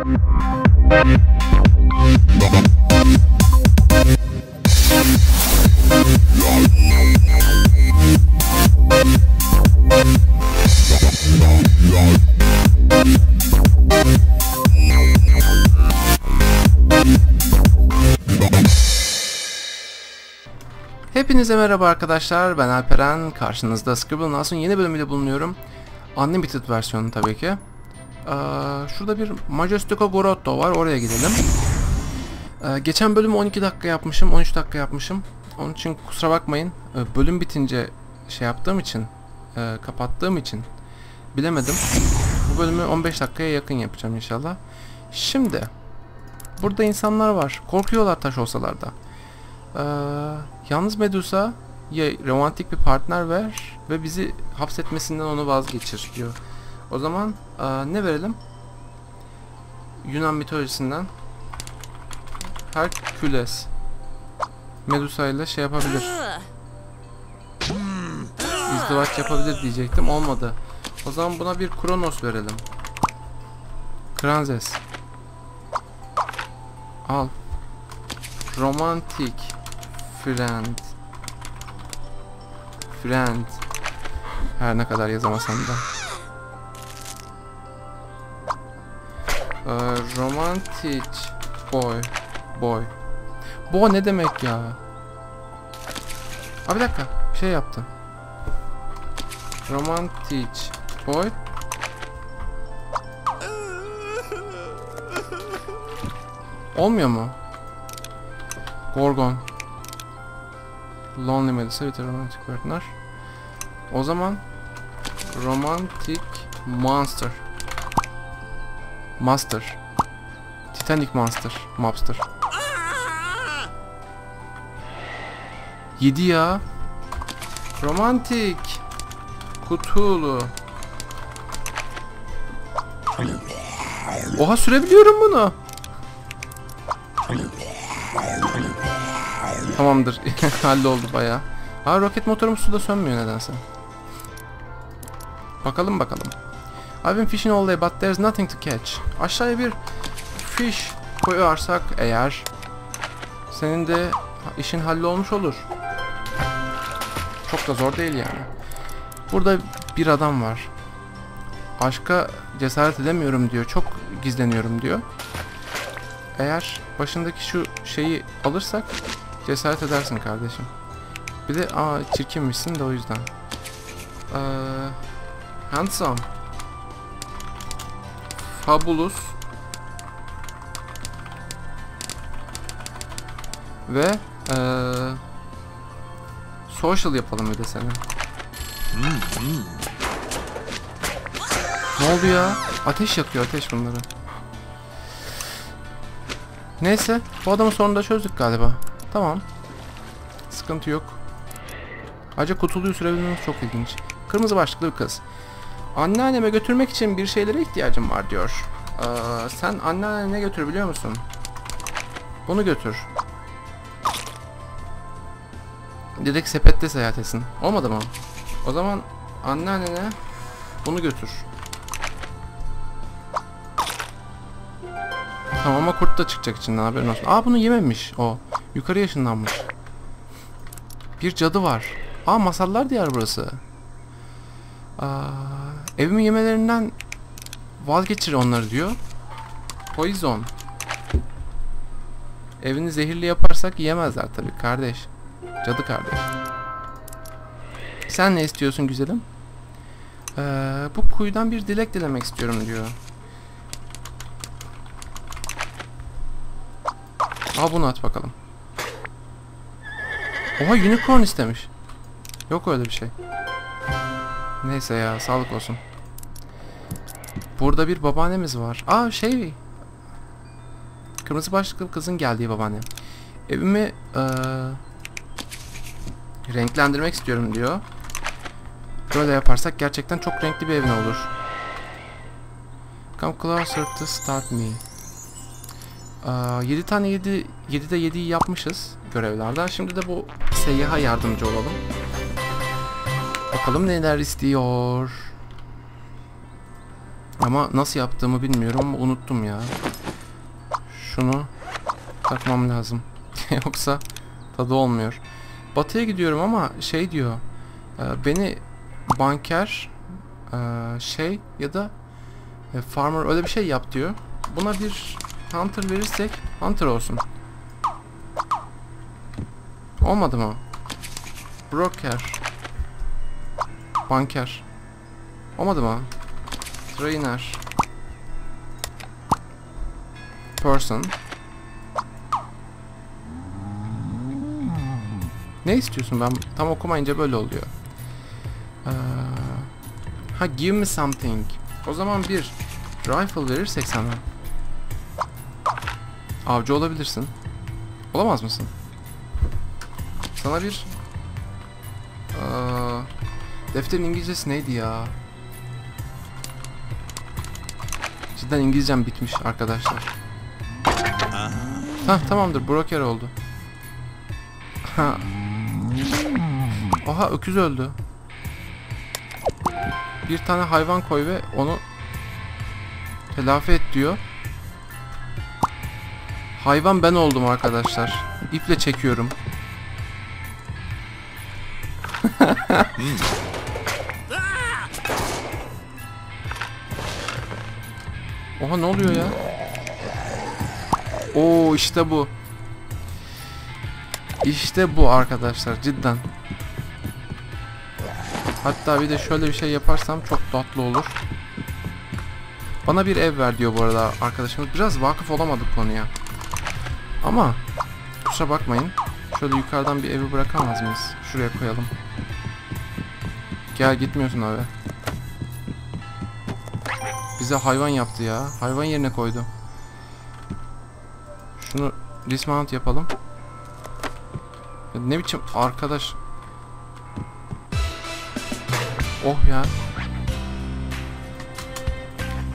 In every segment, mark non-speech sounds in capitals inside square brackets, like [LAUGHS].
Hepinize merhaba arkadaşlar. Ben Alperen. Karşınızda Scribblenauts'un yeni bölümüyle bulunuyorum. Unlimited versiyonu tabii ki. Ee, şurada bir Majestico Grotto var. Oraya gidelim. Ee, geçen bölümü 12 dakika yapmışım. 13 dakika yapmışım. Onun için kusura bakmayın. Ee, bölüm bitince şey yaptığım için, e, kapattığım için bilemedim. Bu bölümü 15 dakikaya yakın yapacağım inşallah. Şimdi burada insanlar var. Korkuyorlar taş olsalar da. Ee, yalnız Medusa ya romantik bir partner ver ve bizi hapsetmesinden onu vazgeçir diyor. O zaman e, ne verelim? Yunan mitolojisinden Herküles Medusa ile şey yapabilir. İzdivaç yapabilir diyecektim. Olmadı. O zaman buna bir Kronos verelim. Kranzes. Al. Romantik friend. Friend. Her ne kadar yazamasam da. Ee, romantic boy. Boy. Boy ne demek ya? Abi bir dakika. Bir şey yaptım. Romantic boy. Olmuyor mu? Gorgon. Lonely Medusa with a romantic partner. O zaman Romantic Monster. Master. Titanic Monster. Mobster. 7 ya. Romantik. Kutulu. Oha sürebiliyorum bunu. Tamamdır. [LAUGHS] Halloldu baya. Ha roket motorumuz suda sönmüyor nedense. Bakalım bakalım. I've been fishing all day but there's nothing to catch. Aşağıya bir fish koyarsak eğer senin de işin hallolmuş olur. Çok da zor değil yani. Burada bir adam var. Aşka cesaret edemiyorum diyor. Çok gizleniyorum diyor. Eğer başındaki şu şeyi alırsak cesaret edersin kardeşim. Bir de aa çirkinmişsin de o yüzden. Ee, handsome. Fabulous. Ve ee, social yapalım bir de seni. Ne oldu ya? Ateş yakıyor ateş bunları. Neyse bu adamın sorunu da çözdük galiba. Tamam. Sıkıntı yok. Ayrıca kutuluyu sürebilmemiz çok ilginç. Kırmızı başlıklı bir kız. Anneanneme götürmek için bir şeylere ihtiyacım var diyor. Ee, sen anneannene ne götür biliyor musun? Bunu götür. Direkt sepette seyahat etsin. Olmadı mı? O zaman anneannene bunu götür. Tamam ama kurt da çıkacak içinden haberin olsun. Aa bunu yememiş o. Yukarı yaşındanmış. Bir cadı var. Aa masallar diyar burası. Aa, evimi yemelerinden vazgeçir onları diyor. Poison. Evini zehirli yaparsak yiyemezler tabii kardeş. Cadı kardeş. Sen ne istiyorsun güzelim? Ee, bu kuyudan bir dilek dilemek istiyorum diyor. Al bunu at bakalım. Oha unicorn istemiş. Yok öyle bir şey. Neyse ya sağlık olsun. Burada bir babaannemiz var. Aa şey. Kırmızı başlıklı kızın geldiği babaanne. Evimi ee, renklendirmek istiyorum diyor. Böyle yaparsak gerçekten çok renkli bir evin olur. Come closer to start me. Aa, 7 tane 7 7'de 7'yi yapmışız görevlerden. Şimdi de bu seyyaha yardımcı olalım. Bakalım neler istiyor. Ama nasıl yaptığımı bilmiyorum ama unuttum ya. Şunu takmam lazım. [LAUGHS] Yoksa tadı olmuyor. Batıya gidiyorum ama şey diyor. e, beni banker e, şey ya da e, farmer öyle bir şey yap diyor. Buna bir hunter verirsek hunter olsun. Olmadı mı? Broker. Banker. Olmadı mı? Trainer. Person. Ne istiyorsun ben tam okumayınca böyle oluyor. Ee, ha give me something. O zaman bir rifle verirsek sana. Avcı olabilirsin. Olamaz mısın? Sana bir Aa, defterin İngilizcesi neydi ya? Cidden İngilizcem bitmiş arkadaşlar. Ha tamamdır broker oldu. Ha. Oha öküz öldü. Bir tane hayvan koy ve onu telafi et diyor. Hayvan ben oldum arkadaşlar. İple çekiyorum. Oha ne oluyor ya? Oo işte bu. İşte bu arkadaşlar cidden. Hatta bir de şöyle bir şey yaparsam çok tatlı olur. Bana bir ev ver diyor bu arada arkadaşımız. Biraz vakıf olamadık konuya. Ama kusura bakmayın. Şöyle yukarıdan bir evi bırakamaz mıyız? Şuraya koyalım. Gel gitmiyorsun abi. Bize hayvan yaptı ya. Hayvan yerine koydu. Şunu dismount yapalım. Ya ne biçim arkadaş. Oh ya.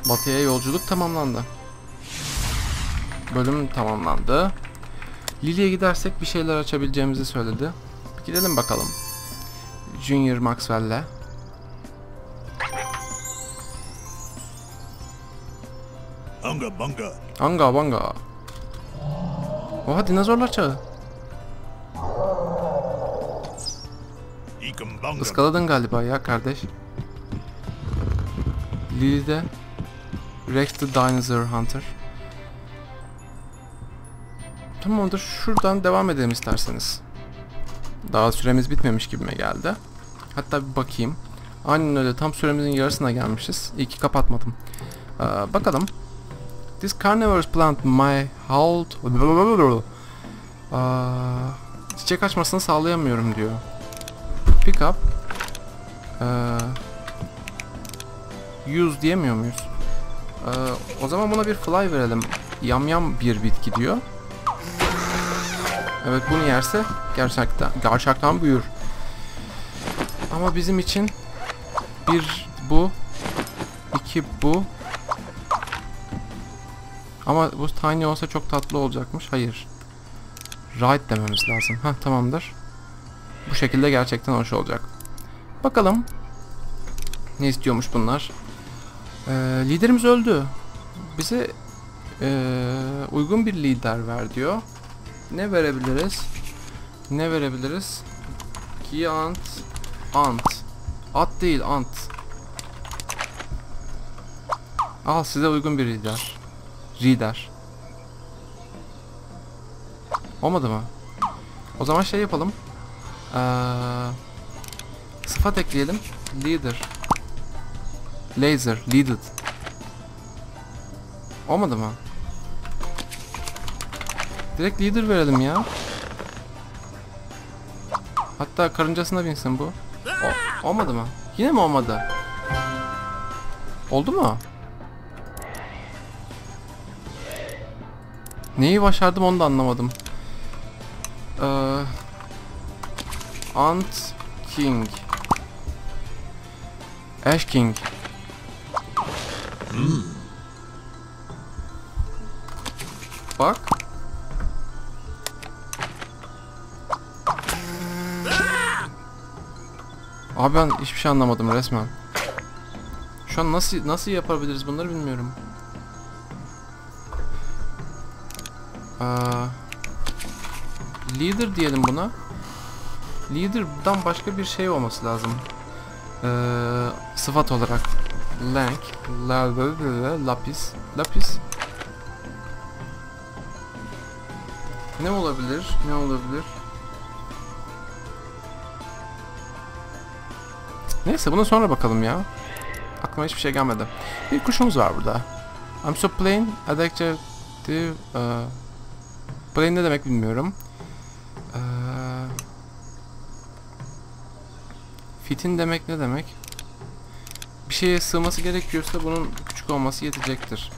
Batıya yolculuk tamamlandı. Bölüm tamamlandı. Lily'e gidersek bir şeyler açabileceğimizi söyledi. Gidelim bakalım. Junior Maxwell'le. Bunga bunga. Anga banga. Oha dinozorlar çağı. Iskaladın galiba ya kardeş. Lily'de Rex the Dinosaur Hunter. Tamamdır. Şuradan devam edelim isterseniz. Daha süremiz bitmemiş gibime geldi. Hatta bir bakayım. Aynen öyle. Tam süremizin yarısına gelmişiz. İyi ki kapatmadım. Ee, bakalım. This carnivorous plant my hold... Aa, çiçek açmasını sağlayamıyorum diyor. Pick up. Ee, use diyemiyor muyuz? Ee, o zaman buna bir fly verelim. Yamyam bir bitki diyor. Evet bunu yerse gerçekten gerçekten büyür. Ama bizim için bir bu, iki bu. Ama bu tiny olsa çok tatlı olacakmış. Hayır. Right dememiz lazım. Ha tamamdır. Bu şekilde gerçekten hoş olacak. Bakalım. Ne istiyormuş bunlar? Ee, liderimiz öldü. Bize ee, uygun bir lider ver diyor. Ne verebiliriz? Ne verebiliriz? Ki ant. Ant. At değil ant. Al size uygun bir lider. Lider. Olmadı mı? O zaman şey yapalım. Ee, sıfat ekleyelim. Leader. Laser. Leaded. Olmadı mı? Direkt leader verelim ya. Hatta karıncasına binsin bu. O, olmadı mı? Yine mi olmadı? Oldu mu? Neyi başardım onu da anlamadım. Ee, Ant King. Ash King. Bak. Abi ben hiçbir şey anlamadım resmen. Şu an nasıl nasıl yapabiliriz bunları bilmiyorum. Aa, leader diyelim buna. Leader'dan başka bir şey olması lazım. Ee, sıfat olarak. Lank, la, la, la, la, lapis, lapis. Ne olabilir? Ne olabilir? Neyse buna sonra bakalım ya. Aklıma hiçbir şey gelmedi. Bir kuşumuz var burada. I'm so plain, adjective, uh, plain ne demek bilmiyorum. Uh, fitin demek ne demek? Bir şeye sığması gerekiyorsa bunun küçük olması yetecektir.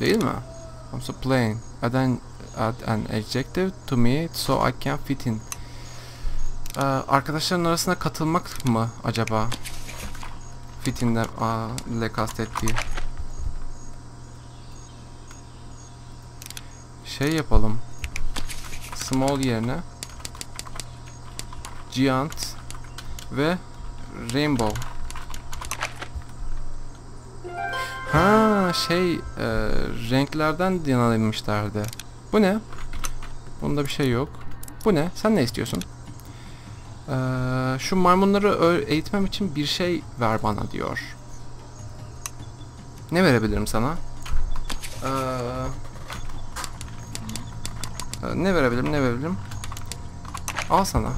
Değil mi? I'm so plain. Add an, add an adjective to me so I can fit in. Ee, arkadaşların arasına katılmak mı acaba? Fit ile kastettiği. Şey yapalım. Small yerine Giant ve Rainbow. Ha şey e, renklerden yanılmışlardı. Bu ne? Bunda bir şey yok. Bu ne? Sen ne istiyorsun? Ee, şu maymunları eğitmem için bir şey ver bana diyor. Ne verebilirim sana? Ee, ne verebilirim? Ne verebilirim? Al sana.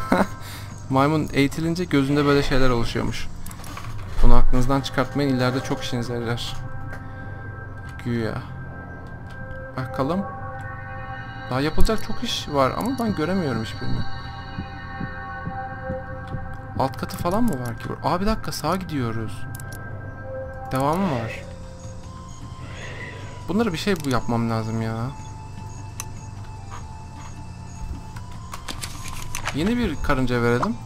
[LAUGHS] Maymun eğitilince gözünde böyle şeyler oluşuyormuş. Bunu aklınızdan çıkartmayın ileride çok işinize yarar. Güya. Bakalım. Daha yapılacak çok iş var ama ben göremiyorum hiçbirini. Alt katı falan mı var ki? Aa bir dakika sağa gidiyoruz. Devamı var. Bunları bir şey yapmam lazım ya. Yeni bir karınca verelim.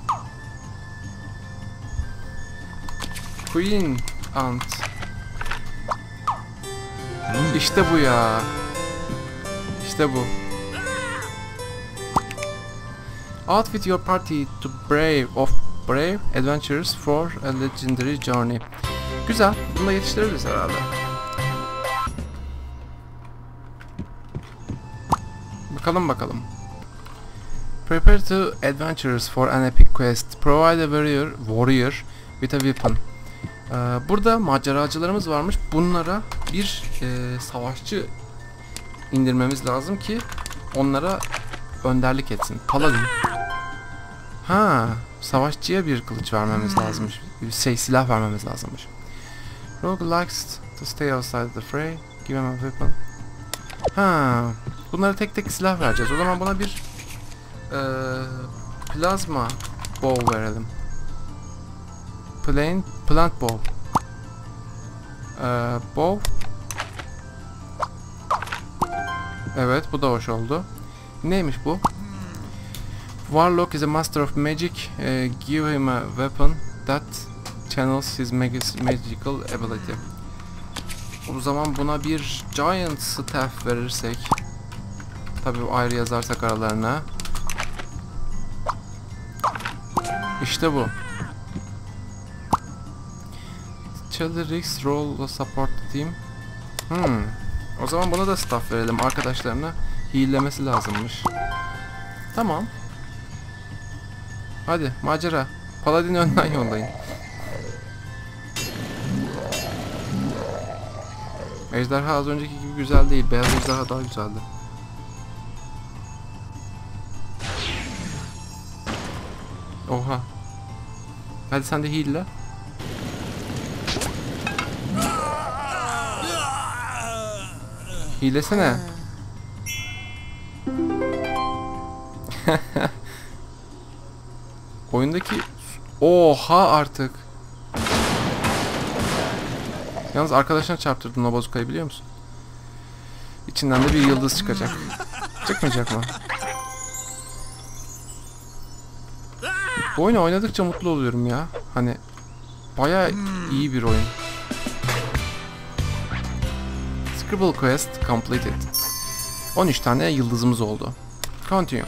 Queen Ant. İşte bu ya. İşte bu. Outfit your party to brave of brave adventures for a legendary journey. Güzel. Bunu da yetiştiririz herhalde. Bakalım bakalım. Prepare to adventures for an epic quest. Provide a warrior, warrior with a weapon. Ee, burada maceracılarımız varmış. Bunlara bir e, savaşçı indirmemiz lazım ki onlara önderlik etsin. Paladin. Ha, savaşçıya bir kılıç vermemiz lazımmış. Bir şey silah vermemiz lazımmış. Rogue likes to stay outside the fray. Give him a weapon. Ha, bunlara tek tek silah vereceğiz. O zaman buna bir eee plazma bow verelim. Plain plant bow. Eee bow. Evet, bu da hoş oldu. Neymiş bu? Warlock is a master of magic. Uh, give him a weapon that channels his mag- magical ability. O zaman buna bir giant staff verirsek, tabii ayrı yazarsak aralarına. İşte bu. Challerix roll support team. Hmm. O zaman buna da staff verelim arkadaşlarına. Heal'lemesi lazımmış. Tamam. Hadi macera. Paladin'i önden yollayın. Ejderha az önceki gibi güzel değil. Beyaz ejderha daha güzeldi. Oha. Hadi sen de heal'le. Hilesene. [LAUGHS] Oyundaki... Oha artık. Yalnız arkadaşına çarptırdın o bozukayı biliyor musun? İçinden de bir yıldız çıkacak. Çıkmayacak mı? Bu oyunu oynadıkça mutlu oluyorum ya. Hani baya iyi bir oyun. Scribble Quest completed. 13 tane yıldızımız oldu. Continue.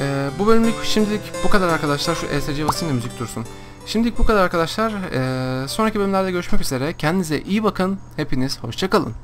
Ee, bu bölümlük şimdilik bu kadar arkadaşlar. Şu ESC basayım da müzik dursun. Şimdilik bu kadar arkadaşlar. Ee, sonraki bölümlerde görüşmek üzere. Kendinize iyi bakın. Hepiniz hoşçakalın.